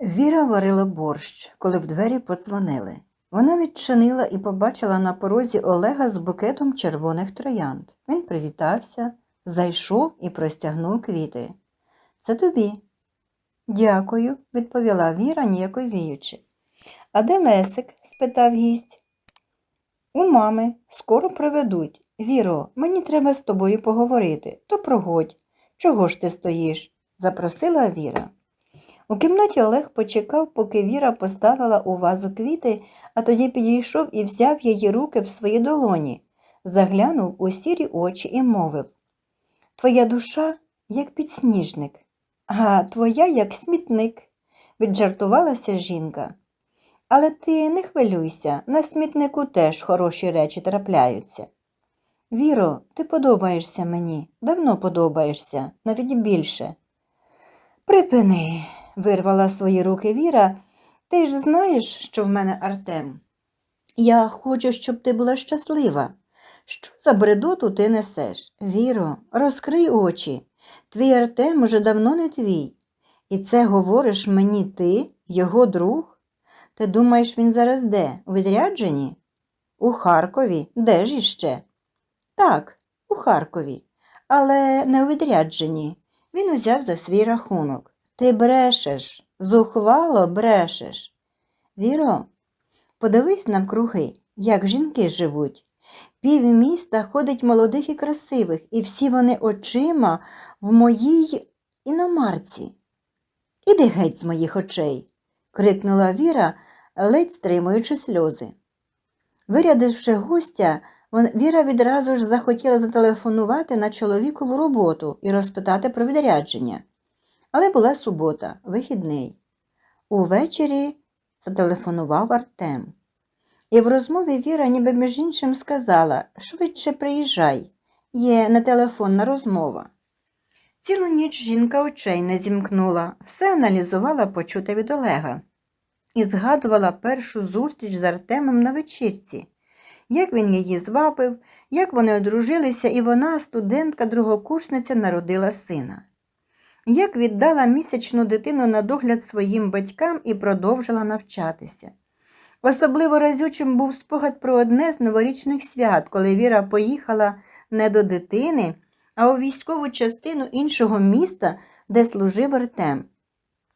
Віра варила борщ, коли в двері подзвонили. Вона відчинила і побачила на порозі Олега з букетом червоних троянд. Він привітався, зайшов і простягнув квіти. Це тобі. Дякую, відповіла Віра, ніяковіючи. А де Лесик? спитав гість. У мами, скоро приведуть. Віро, мені треба з тобою поговорити, то прогодь. Чого ж ти стоїш? запросила Віра. У кімнаті Олег почекав, поки Віра поставила у вазу квіти, а тоді підійшов і взяв її руки в свої долоні, заглянув у сірі очі і мовив Твоя душа, як підсніжник, а твоя, як смітник, віджартувалася жінка. Але ти не хвилюйся, на смітнику теж хороші речі трапляються. Віро, ти подобаєшся мені, давно подобаєшся, навіть більше. Припини, вирвала свої руки Віра. Ти ж знаєш, що в мене Артем. Я хочу, щоб ти була щаслива. Що за бредоту ти несеш? Віро, розкрий очі. Твій Артем уже давно не твій. І це говориш мені ти, його друг? Ти думаєш, він зараз де? У відрядженні? У Харкові. Де ж іще? Так, у Харкові, але не у відрядженні. Він узяв за свій рахунок. Ти брешеш, зухвало брешеш. Віро, подивись навкруги, як жінки живуть. Пів міста ходить молодих і красивих, і всі вони очима в моїй іномарці. Іди геть з моїх очей, крикнула Віра, ледь стримуючи сльози. Вирядивши гостя, Віра відразу ж захотіла зателефонувати на чоловікову роботу і розпитати про відрядження. Але була субота, вихідний. Увечері зателефонував Артем. І в розмові Віра ніби між іншим сказала швидше приїжджай, є нетелефонна розмова. Цілу ніч жінка очей не зімкнула, все аналізувала почуте від Олега і згадувала першу зустріч з Артемом на вечірці, як він її звабив, як вони одружилися, і вона, студентка-другокурсниця, народила сина. Як віддала місячну дитину на догляд своїм батькам і продовжила навчатися. Особливо разючим був спогад про одне з новорічних свят, коли Віра поїхала не до дитини, а у військову частину іншого міста, де служив Артем.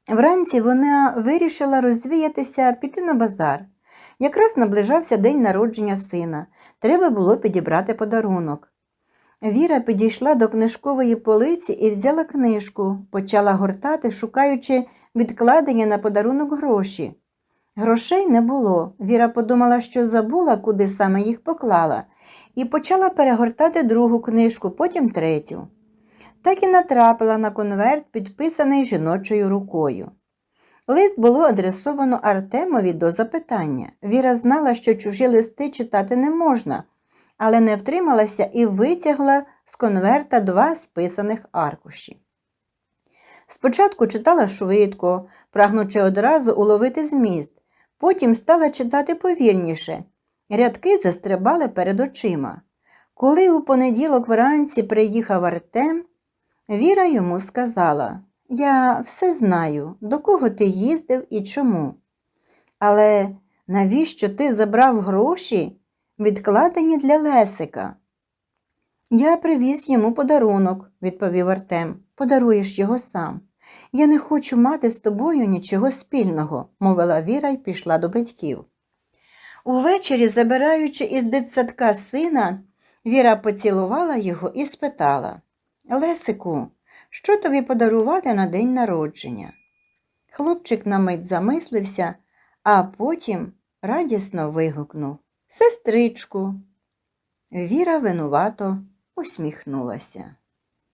Вранці вона вирішила розвіятися, піти на базар. Якраз наближався день народження сина. Треба було підібрати подарунок. Віра підійшла до книжкової полиці і взяла книжку, почала гортати, шукаючи відкладені на подарунок гроші. Грошей не було. Віра подумала, що забула, куди саме їх поклала, і почала перегортати другу книжку, потім третю. Так і натрапила на конверт, підписаний жіночою рукою. Лист було адресовано Артемові до запитання. Віра знала, що чужі листи читати не можна, але не втрималася і витягла з конверта два списаних аркуші. Спочатку читала швидко, прагнучи одразу уловити зміст, потім стала читати повільніше. Рядки застрибали перед очима. Коли у понеділок вранці приїхав Артем, Віра йому сказала Я все знаю, до кого ти їздив і чому. Але навіщо ти забрав гроші, відкладені для Лесика? Я привіз йому подарунок, відповів Артем. Подаруєш його сам. Я не хочу мати з тобою нічого спільного, мовила Віра і пішла до батьків. Увечері, забираючи із дитсадка сина, Віра поцілувала його і спитала Лесику, що тобі подарувати на день народження? Хлопчик на мить замислився, а потім радісно вигукнув Сестричку. Віра винувато усміхнулася.